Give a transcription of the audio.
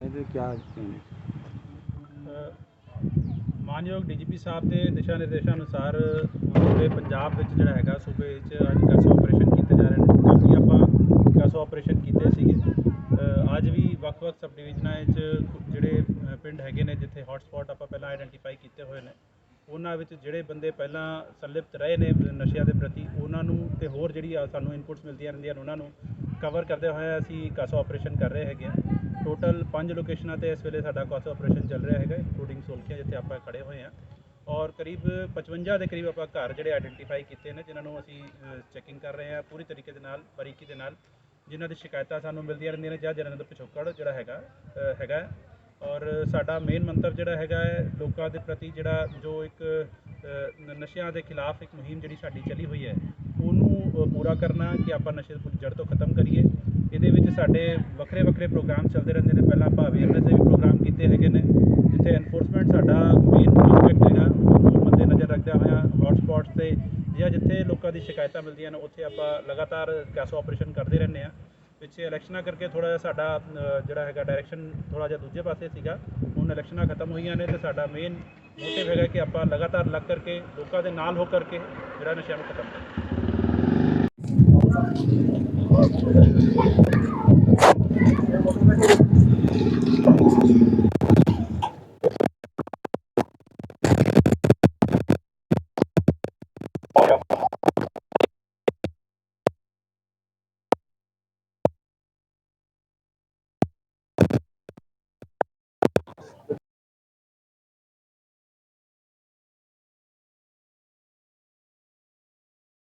ਇਹਦੇ ਕੀ ਅ, ਮਾਨਯੋਗ ਡੀਜੀਪੀ ਸਾਹਿਬ ਦੇ ਦਿਸ਼ਾ ਨਿਰਦੇਸ਼ਾਂ ਅਨੁਸਾਰ ਪੂਰੇ ਪੰਜਾਬ ਵਿੱਚ ਜਿਹੜਾ ਹੈਗਾ ਸੂਬੇ ਵਿੱਚ ਅੱਜ ਕਸੋ ਆਪਰੇਸ਼ਨ ਕੀਤੇ ਜਾ ਰਹੇ ਨੇ। ਕੱਲ੍ਹ ਵੀ ਆਪਾਂ ਕਸੋ ਆਪਰੇਸ਼ਨ ਕੀਤੇ ਸੀਗੇ। ਅੱਜ ਵੀ ਵੱਖ-ਵੱਖ ਸਬ ਡਿਵੀਜ਼ਨਾਂ ਵਿੱਚ ਜਿਹੜੇ ਪਿੰਡ ਹੈਗੇ ਨੇ ਜਿੱਥੇ ਹੌਟ ਆਪਾਂ ਪਹਿਲਾਂ ਆਈਡੈਂਟੀਫਾਈ ਕੀਤੇ ਹੋਏ ਨੇ ਉਹਨਾਂ ਵਿੱਚ ਜਿਹੜੇ ਬੰਦੇ ਪਹਿਲਾਂ ਸੰਲਿਪਤ ਰਹੇ ਨੇ ਨਸ਼ਿਆਂ ਦੇ ਪ੍ਰਤੀ ਉਹਨਾਂ ਨੂੰ ਤੇ ਹੋਰ ਜਿਹੜੀ ਆ ਸਾਨੂੰ ਇਨਪੁਟਸ ਮਿਲਦੀਆਂ ਰਹਿੰਦੀਆਂ ਨੇ ਉਹਨਾਂ ਨੂੰ ਕਵਰ ਕਰਦੇ ਹੋਏ ਅਸੀਂ ਕਾਸੋ ਆਪਰੇਸ਼ਨ ਕਰ ਰਹੇ ਹੈਗੇ ਹਾਂ। ਟੋਟਲ ਪੰਜ ਲੋਕੇਸ਼ਨਾਂ ਤੇ ਇਸ ਵੇਲੇ ਸਾਡਾ ਕਾਸੋ ਆਪਰੇਸ਼ਨ ਚੱਲ ਰਿਹਾ ਹੈਗਾ ਇਨਕਲੂਡਿੰਗ ਸੋਲਖੀਆ ਜਿੱਥੇ ਆਪਾਂ ਖੜੇ ਹੋਏ ਹਾਂ। ਔਰ ਕਰੀਬ 55 ਦੇ ਕਰੀਬ ਆਪਾਂ ਘਰ ਜਿਹੜੇ ਆਇਡੈਂਟੀਫਾਈ ਕੀਤੇ ਨੇ, ਜਿਨ੍ਹਾਂ ਨੂੰ ਅਸੀਂ ਚੈਕਿੰਗ ਕਰ ਰਹੇ ਹਾਂ ਪੂਰੀ ਤਰੀਕੇ ਦੇ ਨਾਲ, ਬਰੀਕੀ ਦੇ ਨਾਲ। ਜਿਨ੍ਹਾਂ ਦੀ ਸ਼ਿਕਾਇਤਾਂ ਸਾਨੂੰ ਮਿਲਦੀਆਂ ਰਹਿੰਦੀਆਂ ਨੇ ਜਾਂ ਜਿਹਨਾਂ ਦਾ ਪਿਛੋਕੜ ਜਿਹੜਾ ਹੈਗਾ ਹੈਗਾ ਔਰ ਸਾਡਾ ਮੇਨ ਮੰਤਵ ਜਿਹੜਾ ਹੈਗਾ ਹੈ, ਲੋਕਾਂ ਦੇ ਪ੍ਰਤੀ ਜਿਹੜਾ ਜੋ ਇੱਕ ਨਸ਼ਿਆਂ ਦੇ ਖਿਲਾਫ ਇੱਕ ਮੁਹਿੰਮ ਜਿਹੜੀ ਸਾਡੀ ਚੱਲੀ ਹੋਈ ਹੈ, ਉਹਨੂੰ ਪੂਰਾ ਕਰਨਾ ਕਿ ਆਪਾਂ ਨਸ਼ੇ ਨੂੰ ਜੜ ਤੋਂ ਖਤਮ ਕਰੀਏ। ਇਹਦੇ ਵਿੱਚ ਸਾਡੇ ਵੱਖਰੇ ਵੱਖਰੇ ਪ੍ਰੋਗਰਾਮ ਚੱਲਦੇ ਰਹਿੰਦੇ ਨੇ। ਪਹਿਲਾਂ ਆਪਾਂ ਅਵੇਅਰਨੈਸ ਦੇ ਵੀ ਪ੍ਰੋਗਰਾਮ ਕੀਤੇ ਹੈਗੇ ਨੇ, ਜਿੱਥੇ ਐਨਫੋਰਸਮੈਂਟ ਸਾਡਾ ਮੇਨ ਐਸਪੈਕਟ ਹੈਗਾ। ਮੱਦੇ ਨਜ਼ਰ ਰੱਖਦਿਆਂ ਹੋਇਆ ਹੌਟ ਤੇ ਜਾਂ ਜਿੱਥੇ ਲੋਕਾਂ ਦੀ ਸ਼ਿਕਾਇਤਾਂ ਮਿਲਦੀਆਂ ਨੇ, ਉੱਥੇ ਆਪਾਂ ਲਗਾਤਾਰ ਕੈਸੋ ਆਪਰੇਸ਼ਨ ਕਰਦੇ ਰਹਿੰਦੇ ਆ ਪਿੱਛੇ ਇਲੈਕਸ਼ਨਾਂ ਕਰਕੇ ਥੋੜਾ ਜਿਹਾ ਸਾਡਾ ਜਿਹੜਾ ਹੈਗਾ ਡਾਇਰੈਕਸ਼ਨ ਥੋੜਾ ਜਿਹਾ ਦੂਜੇ ਪਾਸੇ ਸੀਗਾ। ਹੁਣ ਇਲੈਕਸ਼ਨਾਂ ਖਤਮ ਹੋਈਆਂ ਨੇ ਤੇ ਸਾਡਾ ਮੇਨ ਮੋਟਿਵ ਹੈਗਾ ਕਿ ਆਪਾਂ ਲਗਾਤਾਰ ਲੱਗ ਕਰਕੇ, ਲੋਕਾਂ ਦੇ ਨਾਲ ਹੋ ਕਰਕੇ ਜਿਹੜਾ ਨਸ਼ਿਆਂ ਨੂੰ ਖਤਮ ਕਰੀਏ। Thank you.